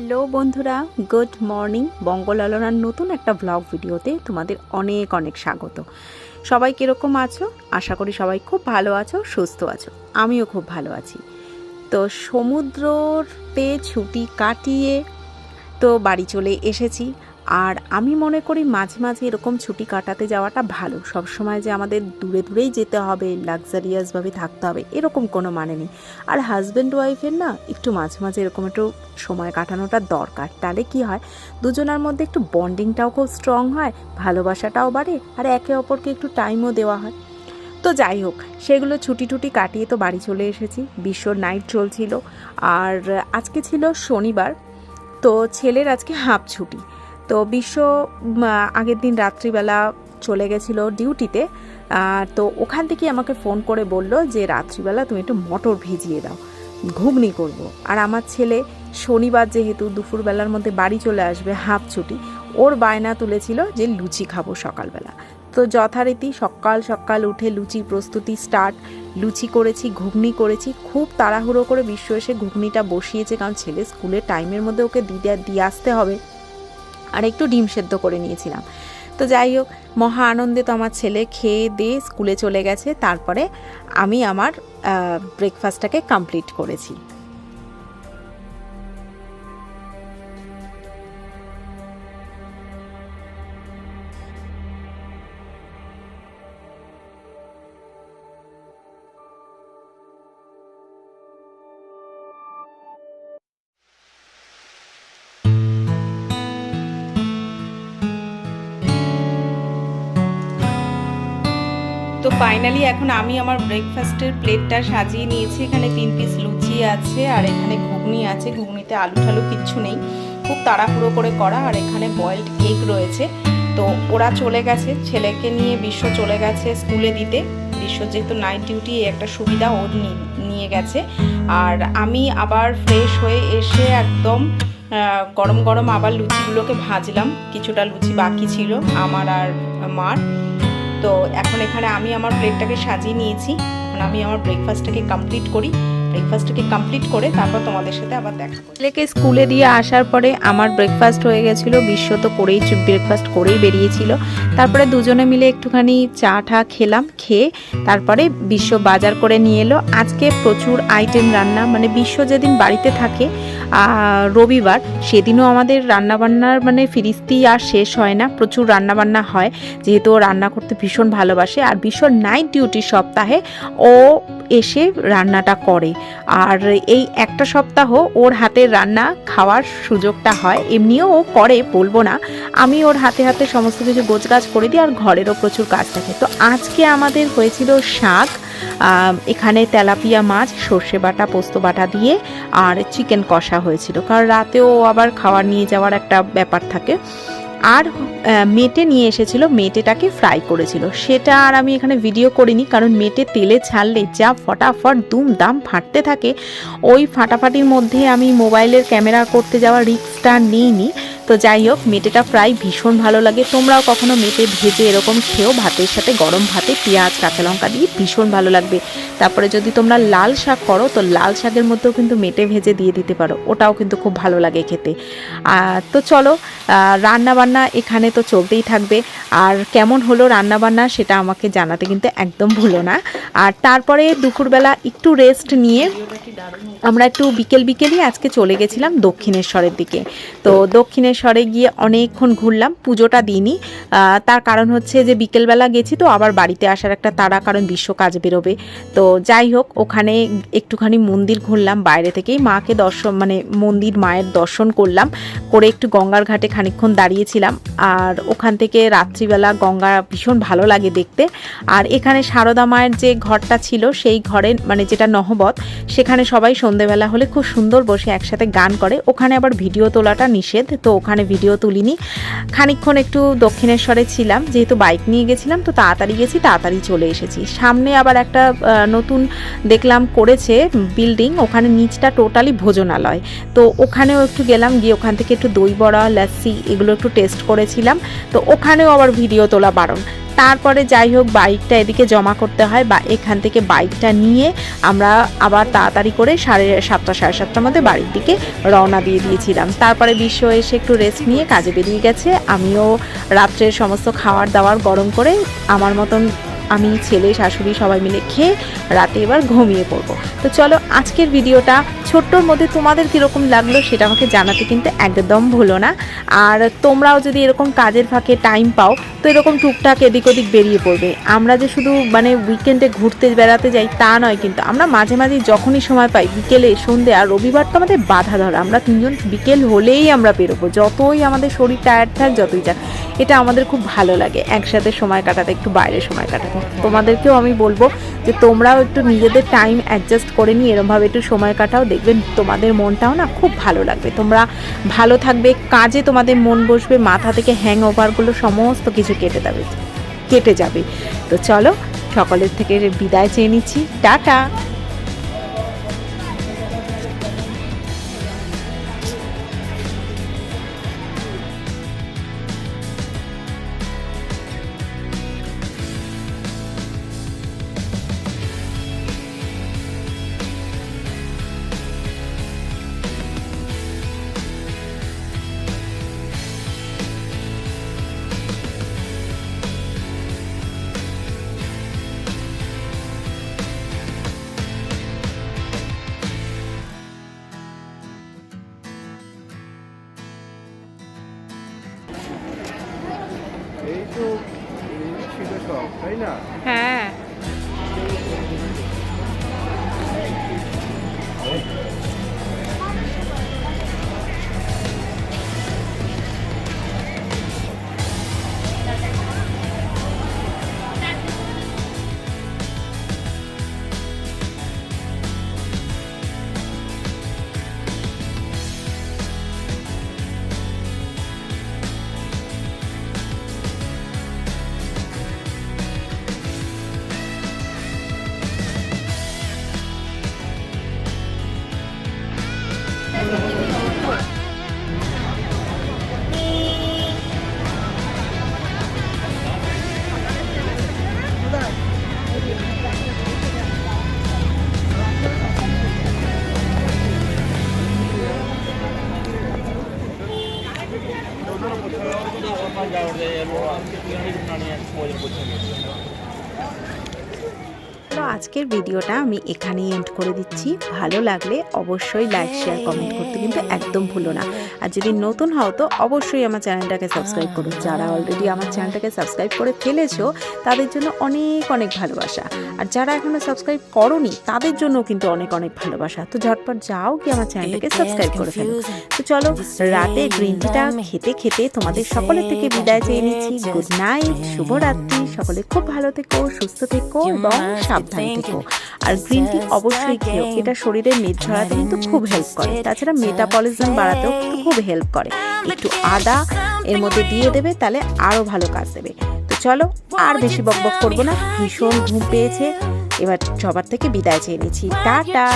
Hello বন্ধুরা, good morning. বঙ্গলালনার নতুন একটা ব্লগ ভিডিওতে তোমাদের অনেক অনেক স্বাগত। সবাই কীরকম আছো? আশা করি সবাই খুব ভালো আছো, সুস্থ আছো। আমিও খুব ভালো আছি। তো সমুদ্রতে ছুটি কাটিয়ে তো বাড়ি চলে এসেছি। আর আমি মনে করি মাঝে মাঝে এরকম ছুটি কাটাতে যাওয়াটা ভালো। সব সময় যে আমাদের দূরে দূরেই যেতে হবে লাক্সারিয়াসভাবে থাকতে হবে, এরকম কোনো মানে নেই। আর হাজব্যান্ড ওয়াইফের না একটু মাঝে মাঝে এরকম একটু সময় কাটানোটা দরকার। তাহলে কি হয়, দুজনের মধ্যে একটু বন্ডিংটাও খুব স্ট্রং হয়, ভালোবাসাটাও বাড়ে, আর একে অপরকে একটু টাইমও দেওয়া হয়। তো যাই হোক, সেগুলো ছুটি টুটি কাটিয়ে তো বাড়ি চলে এসেছি বিশ্বর নাইট চলছিল। আর আজকে ছিল শনিবার, তো ছেলের আজকে হাফ ছুটি। তো বিশ্ব আগের দিন রাত্রিবেলা চলে গেছিল ডিউটিতে তো ওখান থেকে আমাকে ফোন করে বলল যে রাত্রিবেলা তুমি একটু মটর ভিজিয়ে দাও, ঘুগনি করব। আর আমার ছেলে শনিবার যেহেতু দুপুরবেলার মধ্যে বাড়ি চলে আসবে হাফ ছুটি, ওর বায়না তুলেছিল যে লুচি খাব সকালবেলা তো যথারীতি সকাল সকাল উঠে লুচি প্রস্তুতি স্টার্ট লুচি করেছি, ঘুগনি করেছি, খুব তাড়াহুড়ো করে বিশ্ব এসে ঘুগনিটা বসিয়েছে, কারণ ছেলে স্কুলের টাইমের মধ্যে ওকে দিয়ে দিয়ে আসতে হবে আর একটু ডিম সেদ্ধ করে নিয়েছিলাম। তো যাই হোক, মহা আনন্দে তো আমার ছেলে খেয়ে দিয়ে স্কুলে চলে গেছে। তারপরে আমি আমার ব্রেকফাস্টটাকে কমপ্লিট করেছি। তো ফাইনালি এখন আমি আমার ব্রেকফাস্টের প্লেটটা সাজিয়ে নিয়েছি। এখানে তিন পিস লুচি আছে আর এখানে ঘুগনি আছে। ঘুগনিতে আলু ঠালু কিচ্ছু নেই। খুব তাড়াহুড়ো করে করা। আর এখানে বয়েলড এগ রয়েছে। তো ওরা চলে গেছে। ছেলেকে নিয়ে বিশ্ব চলে গেছে স্কুলে দিতে। বিশ্ব যেহেতু নাইট ডিউটি একটা সুবিধা ও নি- নিয়ে গেছে। আর আমি আবার ফ্রেশ হয়ে এসে একদম গরম গরম আবার লুচিগুলোকে ভাজলাম। কিছুটা লুচি বাকি ছিল, আমার আর মার। তো এখন এখানে আমি আমার প্লেটটাকে সাজিয়ে নিয়েছি। আমি আমার ব্রেকফাস্টটাকে কমপ্লিট করি। ব্রেকফাস্টটাকে কমপ্লিট করে তারপর তোমাদের সাথে আবার দেখা ছেলেকে স্কুলে দিয়ে আসার পরে আমার ব্রেকফাস্ট হয়ে গেছিল, বিশ্ব তো করেই ব্রেকফাস্ট করেই বেরিয়েছিল। তারপরে দুজনে মিলে একটুখানি চা টা খেলাম, খেয়ে তারপরে বিশ্ব বাজার করে নিয়ে এলো। আজকে প্রচুর আইটেম রান্না মানে বিশ্ব যেদিন বাড়িতে থাকে রবিবার, সেদিনও আমাদের রান্নাবান্নার মানে ফিরিস্তি আর শেষ হয় না, প্রচুর রান্নাবান্না হয়। যেহেতু ও রান্না করতে ভীষণ ভালোবাসে। আর ভীষণ নাইট ডিউটি সপ্তাহে ও এসে রান্নাটা করে। আর এই একটা সপ্তাহ ওর হাতের রান্না খাওয়ার সুযোগটা হয়। এমনিও ও করে, বলব না। আমি ওর হাতে হাতে সমস্ত কিছু গোছগাছ করে দিই আর ঘরেরও প্রচুর কাজ থাকে। তো আজকে আমাদের হয়েছিল শাক এখানে তেলাপিয়া মাছ, সর্ষে বাটা, পোস্ত বাটা দিয়ে আর চিকেন কষা হয়েছিল। কারণ রাতেও আবার খাবার নিয়ে যাওয়ার একটা ব্যাপার থাকে। আর মেটে নিয়ে এসেছিল, মেটেটাকে ফ্রাই করেছিল। সেটা আর আমি এখানে ভিডিও করিনি, কারণ মেটে তেলে ছাড়লে যা ফটাফট দুম দাম ফাটতে থাকে। ওই ফাটাফাটির মধ্যে আমি মোবাইলের ক্যামেরা করতে যাওয়া রিস্কটা নিইনি। তো যাই হোক, মেটেটা প্রায় ভীষণ ভালো লাগে। তোমরাও কখনো মেটে ভেজে এরকম খেও ভাতের সাথে গরম ভাতে পেঁয়াজ, কাঁচা লঙ্কা দিয়ে ভীষণ ভালো লাগবে। তারপরে যদি তোমরা লাল শাক করো, তো লাল শাকের মধ্যেও কিন্তু মেটে ভেজে দিয়ে দিতে পারো। ওটাও কিন্তু খুব ভালো লাগে খেতে। আর তো চলো রান্না বান্না এখানে তো চলতেই থাকবে। আর কেমন হলো রান্না বান্না সেটা আমাকে জানাতে কিন্তু একদম ভুলো না। আর তারপরে দুপুরবেলা একটু রেস্ট নিয়ে আমরা একটু বিকেল বিকেলই আজকে চলে গেছিলাম দক্ষিণেশ্বরের দিকে। তো দক্ষিণেশ্বরে গিয়ে অনেকক্ষণ ঘুরলাম, পুজোটা দিইনি। তার কারণ হচ্ছে যে বিকেলবেলা গেছি তো, আবার বাড়িতে আসার একটা তাড়া, কারণ বিশ্ব কাজ বেরোবে। তো যাই হোক, ওখানে একটুখানি মন্দির ঘুরলাম, বাইরে থেকেই মাকে দর্শন মানে মন্দির মায়ের দর্শন করলাম, করে একটু গঙ্গার ঘাটে খানিকক্ষণ দাঁড়িয়েছিলাম। আর ওখান থেকে রাত্রিবেলা গঙ্গা ভীষণ ভালো লাগে দেখতে। আর এখানে সারদা মায়ের যে ঘরটা ছিল, সেই ঘরে মানে যেটা নহবত, সেখানে সবাই সন্ধেবেলা হলে খুব সুন্দর বসে একসাথে গান করে। ওখানে আবার ভিডিও তোলাটা নিষেধ, তো ওখানে ভিডিও তুলিনি। খানিক্ষণ একটু দক্ষিণেশ্বরে ছিলাম, যেহেতু বাইক নিয়ে গেছিলাম, তো তাড়াতাড়ি গেছি, তাড়াতাড়ি চলে এসেছি। সামনে আবার একটা নতুন দেখলাম করেছে বিল্ডিং ওখানে নিচটা টোটালি ভোজনালয়। তো ওখানেও একটু গেলাম, গিয়ে ওখান থেকে একটু দই বড়া, লাসি, এগুলো একটু টেস্ট করেছিলাম। তো ওখানেও আবার ভিডিও তোলা বারণ। তারপরে যাই হোক, বাইকটা এদিকে জমা করতে হয় বা এখান থেকে বাইকটা নিয়ে আমরা আবার তাড়াতাড়ি করে সাড়ে সাতটা, সাড়ে সাতটার মধ্যে বাড়ির দিকে রওনা দিয়ে দিয়েছিলাম। তারপরে বিশ্ব এসে একটু রেস্ট নিয়ে কাজে বেরিয়ে গেছে। আমিও রাত্রের সমস্ত খাওয়ার দাওয়ার গরম করে আমার মতন আমি, ছেলে, শাশুড়ি সবাই মিলে খেয়ে রাতে এবার ঘুমিয়ে পড়ব। তো চলো আজকের ভিডিওটা ছোট্টর মধ্যে তোমাদের কীরকম লাগল সেটা আমাকে জানাতে কিন্তু একদম ভুলো না। আর তোমরাও যদি এরকম কাজের ফাঁকে টাইম পাও, তো এরকম টুকটাক এদিক ওদিক বেরিয়ে পড়বে। আমরা যে শুধু মানে উইকেন্ডে ঘুরতে বেড়াতে যাই তা নয় কিন্তু আমরা মাঝে মাঝে যখনই সময় পাই, বিকেলে, সন্ধে আর রবিবার তো আমাদের বাধা ধরা। আমরা তিনজন বিকেল হলেই আমরা বেরোবো। যতই আমাদের শরীর টায়ার্ড থাক, যতই যাক, এটা আমাদের খুব ভালো লাগে। একসাথে সময় কাটাতে, একটু বাইরে সময় কাটাতে। তোমাদেরকেও আমি বলব যে তোমরাও একটু নিজেদের টাইম অ্যাডজাস্ট করে নিয়ে এরমভাবে একটু সময় কাটাও। দেখবেন তোমাদের মনটাও না খুব ভালো লাগবে। তোমরা ভালো থাকবে, কাজে তোমাদের মন বসবে, মাথা থেকে হ্যাং ওভারগুলো সমস্ত কিছু কেটে দেবে কেটে যাবে। তো চলো সকলের থেকে বিদায় চেয়ে নিচ্ছি। টাটা! হ্যাঁ। আজকের ভিডিওটা আমি এখানেই এন্ড করে দিচ্ছি। ভালো লাগলে অবশ্যই লাইক শেয়ার কমেন্ট করতে কিন্তু একদম ভুলো না। আর যদি নতুন হও তো অবশ্যই আমার চ্যানেলটাকে সাবস্ক্রাইব করো যারা অলরেডি আমার চ্যানেলটাকে সাবস্ক্রাইব করে ফেলেছো তাদের জন্য অনেক অনেক ভালোবাসা। আর যারা এখনও সাবস্ক্রাইব করনি তাদের জন্য কিন্তু অনেক অনেক ভালোবাসা। তো ঝটপট যাও কি আমার চ্যানেলটাকে সাবস্ক্রাইব করে ফেলো। তো চলো রাতে গ্রিন টিটা খেতে খেতে তোমাদের সকলের থেকে বিদায় চেয়ে নিচ্ছি। গুড নাইট শুভরাত্রি। সকলে খুব ভালো থেকো সুস্থ থেকো এবং সাবধান থেকো আর গ্রিন টি অবশ্যই খেও। এটা শরীরে মেদ ঝরাতে কিন্তু খুব হেল্প করে। তাছাড়া মেটাবলিজম বাড়াতেও কিন্তু খুব হেল্প করে। একটু আদা এর মধ্যে দিয়ে দেবে তাহলে আরও ভালো কাজ দেবে। তো চলো আর বেশি বক বক করব না। ভীষণ ঘুম পেয়েছে। এবার সবার থেকে বিদায় চেয়ে নিচ্ছি। টাটা.